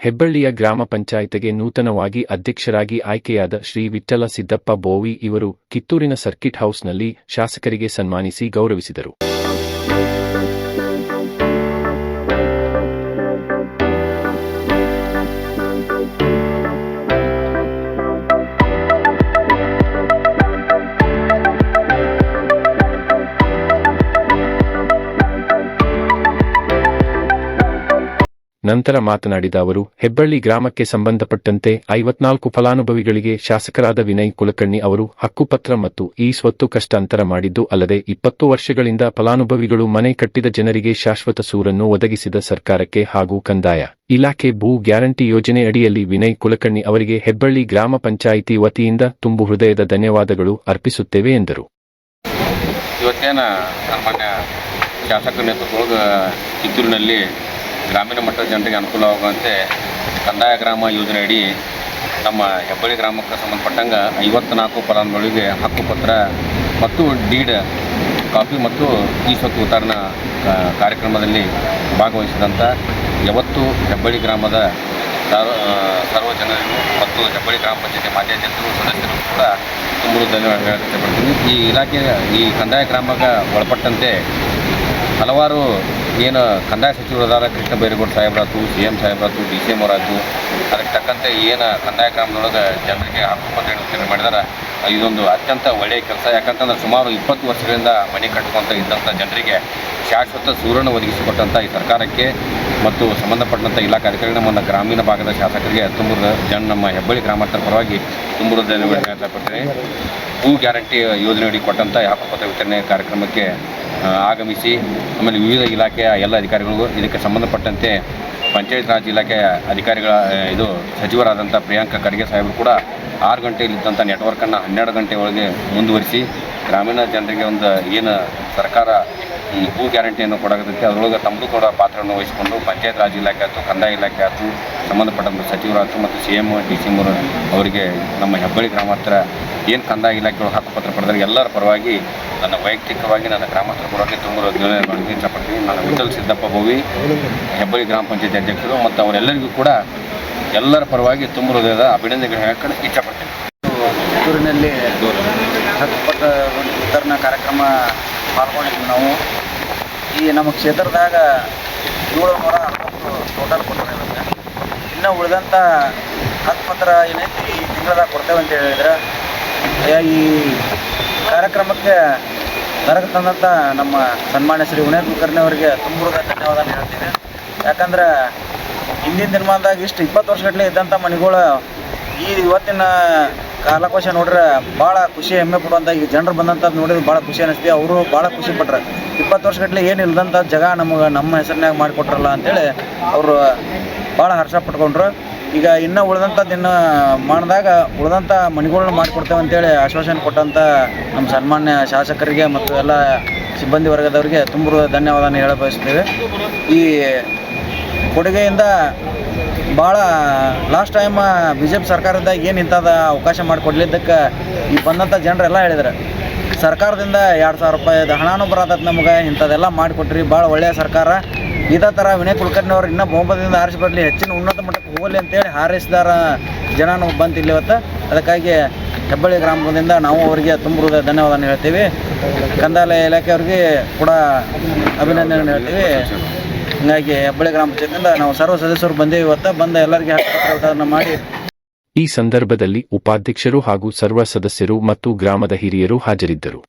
ಹೆಬ್ಬಳ್ಳಿಯ ಗ್ರಾಮ ಪಂಚಾಯಿತಿಗೆ ನೂತನವಾಗಿ ಅಧ್ಯಕ್ಷರಾಗಿ ಆಯ್ಕೆಯಾದ ಶ್ರೀ ವಿಠಲ ಸಿದ್ದಪ್ಪ ಬೋವಿ ಇವರು ಕಿತ್ತೂರಿನ ಸರ್ಕಿಟ್ ಹೌಸ್ನಲ್ಲಿ ಶಾಸಕರಿಗೆ ಸನ್ಮಾನಿಸಿ ಗೌರವಿಸಿದರು. ನಂತರ ಮಾತನಾಡಿದ ಅವರು, ಹೆಬ್ಬಳ್ಳಿ ಗ್ರಾಮಕ್ಕೆ ಸಂಬಂಧಪಟ್ಟಂತೆ ಐವತ್ನಾಲ್ಕು ಫಲಾನುಭವಿಗಳಿಗೆ ಶಾಸಕರಾದ ವಿನಯ್ ಕುಲಕರ್ಣಿ ಅವರು ಹಕ್ಕುಪತ್ರ ಮತ್ತು ಈ ಸ್ವತ್ತು ಕಷ್ಟಾಂತರ ಮಾಡಿದ್ದು ಅಲ್ಲದೆ ಇಪ್ಪತ್ತು ವರ್ಷಗಳಿಂದ ಫಲಾನುಭವಿಗಳು ಮನೆ ಕಟ್ಟಿದ ಜನರಿಗೆ ಶಾಶ್ವತ ಸೂರನ್ನು ಒದಗಿಸಿದ ಸರ್ಕಾರಕ್ಕೆ ಹಾಗೂ ಕಂದಾಯ ಇಲಾಖೆ ಭೂ ಗ್ಯಾರಂಟಿ ಯೋಜನೆ ಅಡಿಯಲ್ಲಿ ವಿನಯ್ ಕುಲಕರ್ಣಿ ಅವರಿಗೆ ಹೆಬ್ಬಳ್ಳಿ ಗ್ರಾಮ ಪಂಚಾಯಿತಿ ವತಿಯಿಂದ ತುಂಬು ಹೃದಯದ ಧನ್ಯವಾದಗಳು ಅರ್ಪಿಸುತ್ತೇವೆ ಎಂದರು. ಶಾಸಕರ ನೇತೃತ್ವದೊಳಗೆ ಕಿತ್ತೂರಿನಲ್ಲಿ ಗ್ರಾಮೀಣ ಮಟ್ಟದ ಜನರಿಗೆ ಅನುಕೂಲವಾಗುವಂತೆ ಕಂದಾಯ ಗ್ರಾಮ ಯೋಜನೆಯಡಿ ನಮ್ಮ ಹೆಬ್ಬಳ್ಳಿ ಗ್ರಾಮಕ್ಕೆ ಸಂಬಂಧಪಟ್ಟಂಗೆ ಐವತ್ನಾಲ್ಕು ಫಲಾನುಭವಿಗಳಿಗೆ ಹಕ್ಕುಪತ್ರ ಮತ್ತು ಡೀಡ್ ಕಾಪಿ ಮತ್ತು ಈ ಸ್ವತ್ತು ವಿತರಣಾ ಕಾರ್ಯಕ್ರಮದಲ್ಲಿ ಭಾಗವಹಿಸಿದಂಥ ಯಾವತ್ತು ಹೆಬ್ಬಳ್ಳಿ ಗ್ರಾಮದ ಸರ್ವ ಜನರಿಗೂ ಮತ್ತು ಹೆಬ್ಬಳ್ಳಿ ಗ್ರಾಮ ಪಂಚಾಯತಿ ಮಾನ್ಯಾಧ್ಯಕ್ಷರು ಸದಸ್ಯರು ಕೂಡ ತುಂಬ ಧನ್ಯವಾದ ವ್ಯಕ್ತಪಡ್ತೀನಿ ಈ ಇಲಾಖೆ, ಈ ಕಂದಾಯ ಗ್ರಾಮಕ್ಕೆ ಒಳಪಟ್ಟಂತೆ ಹಲವಾರು ಏನು ಕಂದಾಯ ಸಚಿವರಾದ ಕೃಷ್ಣ ಬೈರೇಗೌಡ ಸಾಹೇಬ್ರಾತು ಸಿ ಎಂ ಸಾಹೇಬ್ರಾತು ಡಿ ಸಿ ಎಂ ಅವರಾಯ್ತು. ಅದಕ್ಕೆ ತಕ್ಕಂತೆ ಏನು ಕಂದಾಯ ಕ್ರಮದೊಳಗೆ ಜನರಿಗೆ ಹಕ್ಕುಪತ್ರ ವಿತರಣೆ ಮಾಡಿದಾರೆ. ಇದೊಂದು ಅತ್ಯಂತ ಒಳ್ಳೆಯ ಕೆಲಸ. ಯಾಕಂತಂದ್ರೆ ಸುಮಾರು ಇಪ್ಪತ್ತು ವರ್ಷಗಳಿಂದ ಮನೆ ಕಟ್ಕೊಂತ ಇದ್ದಂಥ ಜನರಿಗೆ ಶಾಶ್ವತ ಸೂರನ್ನು ಒದಗಿಸಿಕೊಟ್ಟಂಥ ಈ ಸರ್ಕಾರಕ್ಕೆ ಮತ್ತು ಸಂಬಂಧಪಟ್ಟಂಥ ಇಲಾಖೆ ಅಧಿಕಾರಿ ನಮ್ಮ ಗ್ರಾಮೀಣ ಭಾಗದ ಶಾಸಕರಿಗೆ ತುಂಬ ಜನ ನಮ್ಮ ಹೆಬ್ಬಳ್ಳಿ ಗ್ರಾಮಾಂತರ ಪರವಾಗಿ ತುಂಬ ಧನ್ಯವಾದ ವ್ಯಕ್ತಪಡ್ತೀನಿ ಭೂ ಗ್ಯಾರಂಟಿ ಯೋಜನೆಯಡಿ ಕೊಟ್ಟಂಥ ಹಕ್ಕುಪತ್ರ ವಿತರಣೆ ಕಾರ್ಯಕ್ರಮಕ್ಕೆ ಆಗಮಿಸಿ ಆಮೇಲೆ ವಿವಿಧ ಇಲಾಖೆಯ ಎಲ್ಲ ಅಧಿಕಾರಿಗಳಿಗೂ ಇದಕ್ಕೆ ಸಂಬಂಧಪಟ್ಟಂತೆ ಪಂಚಾಯತ್ ರಾಜ್ ಇಲಾಖೆಯ ಅಧಿಕಾರಿಗಳ ಇದು ಸಚಿವರಾದಂಥ ಪ್ರಿಯಾಂಕ ಖರ್ಗೆ ಸಾಹೇಬರು ಕೂಡ ಆರು ಗಂಟೆಯಲ್ಲಿದ್ದಂಥ ನೆಟ್ವರ್ಕನ್ನು ಹನ್ನೆರಡು ಗಂಟೆ ಒಳಗೆ ಮುಂದುವರಿಸಿ ಗ್ರಾಮೀಣ ಜನರಿಗೆ ಒಂದು ಏನು ಸರ್ಕಾರ ಈ ಭೂ ಗ್ಯಾರಂಟಿಯನ್ನು ಕೊಡೋದಕ್ಕೆ ಅದರೊಳಗೆ ತಮ್ಮದು ಕೂಡ ಪಾತ್ರವನ್ನು ವಹಿಸಿಕೊಂಡು ಪಂಚಾಯತ್ ರಾಜ್ ಇಲಾಖೆ ಆಯಿತು, ಕಂದಾಯ ಇಲಾಖೆ ಆಯಿತು, ಸಂಬಂಧಪಟ್ಟಂಥ ಸಚಿವರಾಯಿತು ಮತ್ತು C M D C M ಅವರಿಗೆ ನಮ್ಮ ಹೆಬ್ಬಳ್ಳಿ ಗ್ರಾಮಾಂತರ ಏನು ಕಂದಾಯ ಇಲಾಖೆಗಳು ಹಕ್ಕುಪತ್ರ ಪಡೆದ್ರೆ ಎಲ್ಲರ ಪರವಾಗಿ ನನ್ನ ವೈಯಕ್ತಿಕವಾಗಿ ನನ್ನ ಗ್ರಾಮಸ್ಥರ ಪರವಾಗಿ ತುಂಬ ಇಷ್ಟಪಡ್ತೀನಿ ನಾನು ವಿಠಲ್ ಸಿದ್ದಪ್ಪ ಭೂವಿ, ಹೆಬ್ಬಳ್ಳಿ ಗ್ರಾಮ ಪಂಚಾಯತಿ ಅಧ್ಯಕ್ಷರು ಮತ್ತು ಅವರೆಲ್ಲರಿಗೂ ಕೂಡ ಎಲ್ಲರ ಪರವಾಗಿ ತುಂಬ ಹೃದಯದ ಅಭಿನಂದನೆಗಳು ಹೇಳ್ಕೊಂಡು ಇಷ್ಟಪಡ್ತೀನಿ. ಕಿತ್ತೂರಿನಲ್ಲಿ ಹಕ್ಕುಪತ್ರ ವಿತರಣಾ ಕಾರ್ಯಕ್ರಮ ಪಾಲ್ಗೊಂಡಿದ್ವಿ ನಾವು. ಈ ನಮ್ಮ ಕ್ಷೇತ್ರದಾಗ ಏಳು ನೂರ ಅರವತ್ತು ಟೋಟಲ್ ಕೊಡ್ತಾರೆ ಇರುತ್ತೆ ಇನ್ನೂ ಉಳಿದಂಥ ಹತ್ತು ಪತ್ರ ಏನೈತಿ ಈ ತಿಂಗಳದಾಗ ಕೊಡ್ತೇವೆ ಅಂತ ಹೇಳಿದ್ರೆ ಈ ಕಾರ್ಯಕ್ರಮಕ್ಕೆ ನರಕ ತಂದಂಥ ನಮ್ಮ ಸನ್ಮಾನ್ಯ ಶ್ರೀ ವಿನಯ್ ಕುಲಕರ್ಣಿ ಅವರಿಗೆ ತುಂಬ ಧನ್ಯವಾದ ಹೇಳ್ತೀನಿ. ಯಾಕಂದ್ರೆ ಹಿಂದಿನ ದಿನಮಾನದಾಗ ಇಷ್ಟು ಇಪ್ಪತ್ತು ವರ್ಷಗಟ್ಟಲೆ ಇದ್ದಂಥ ಮನೆಗಳು ಈ ಇವತ್ತಿನ ಕಾಲಕೋಶ ನೋಡ್ರೆ ಭಾಳ ಖುಷಿ ಹೆಮ್ಮೆ ಪಡುವಂಥ ಈಗ ಜನರು ಬಂದಂಥದ್ದು ನೋಡಿದ್ರೆ ಭಾಳ ಖುಷಿ ಅನಿಸ್ತಿ. ಅವರು ಭಾಳ ಖುಷಿ ಪಟ್ರೆ. ಇಪ್ಪತ್ತು ವರ್ಷಗಟ್ಟಲೆ ಏನು ಇಲ್ದಂಥ ಜಾಗ ನಮಗೆ ನಮ್ಮ ಹೆಸರಿನಾಗ ಮಾಡಿಕೊಟ್ರಲ್ಲ ಅಂತೇಳಿ ಅವರು ಭಾಳ ಹರ್ಷ ಪಟ್ಕೊಂಡ್ರು. ಈಗ ಇನ್ನೂ ಉಳಿದಂಥದ್ದು ದಿನ ಮಾಡಿದಾಗ ಉಳಿದಂಥ ಮನೆಗಳನ್ನ ಮಾಡಿಕೊಡ್ತೇವೆ ಅಂತೇಳಿ ಆಶ್ವಾಸನೆ ಕೊಟ್ಟಂಥ ನಮ್ಮ ಸನ್ಮಾನ್ಯ ಶಾಸಕರಿಗೆ ಮತ್ತು ಎಲ್ಲ ಸಿಬ್ಬಂದಿ ವರ್ಗದವರಿಗೆ ತುಂಬ ಧನ್ಯವಾದನ ಹೇಳ ಬಯಸ್ತೇವೆ ಈ ಕೊಡುಗೆಯಿಂದ ಭಾಳ last time B J P ಸರ್ಕಾರದಿಂದ ಏನು ಇಂಥದ್ದು ಅವಕಾಶ ಮಾಡಿಕೊಡ್ಲಿದ್ದಕ್ಕೆ ಈ ಬಂದಂಥ ಜನರೆಲ್ಲ ಹೇಳಿದ್ರು. ಸರ್ಕಾರದಿಂದ ಎರಡು ಸಾವಿರ ರೂಪಾಯಿದ ಹಣನೂ ಬರತ್ತೆ ನಮಗೆ ಇಂಥದ್ದೆಲ್ಲ ಮಾಡಿಕೊಟ್ರಿ, ಭಾಳ ಒಳ್ಳೆಯ ಸರ್ಕಾರ. ಇದೇ ಥರ ವಿನಯ್ ಕುಲಕರ್ಣಿ ಅವ್ರು ಇನ್ನೂ ಬಹುಮತದಿಂದ ಆರಿಸಿ ಬರಲಿ ಹೆಚ್ಚಿನ ಉನ್ನತ ಮಟ್ಟಕ್ಕೆ ಹೋಗಲಿ ಅಂತೇಳಿ ಹಾರೈಸಿದಾರ ಜನನು ಬಂತು ಇಲ್ಲಿ ಇವತ್ತು. ಅದಕ್ಕಾಗಿ ಹೆಬ್ಬಳ್ಳಿ ಗ್ರಾಮದಿಂದ ನಾವು ಅವರಿಗೆ ತುಂಬ ಹೃದಯ ಧನ್ಯವಾದ ಹೇಳ್ತೀವಿ. ಕಂದಾಲಯ ಇಲಾಖೆಯವ್ರಿಗೆ ಕೂಡ ಅಭಿನಂದನೆ ಹೇಳ್ತೀವಿ. ಹೀಗಾಗಿ ಹೆಬ್ಬಳ್ಳಿ ಗ್ರಾಮ ಪಂಚಾಯತ್ನಿಂದ ನಾವು ಸರ್ವ ಸದಸ್ಯರು ಬಂದೇವೆ ಇವತ್ತು. ಬಂದ ಎಲ್ಲರಿಗೆ ಮಾಡಿ. ಈ ಸಂದರ್ಭದಲ್ಲಿ ಉಪಾಧ್ಯಕ್ಷರು ಹಾಗೂ ಸರ್ವ ಸದಸ್ಯರು ಮತ್ತು ಗ್ರಾಮದ ಹಿರಿಯರು ಹಾಜರಿದ್ದರು.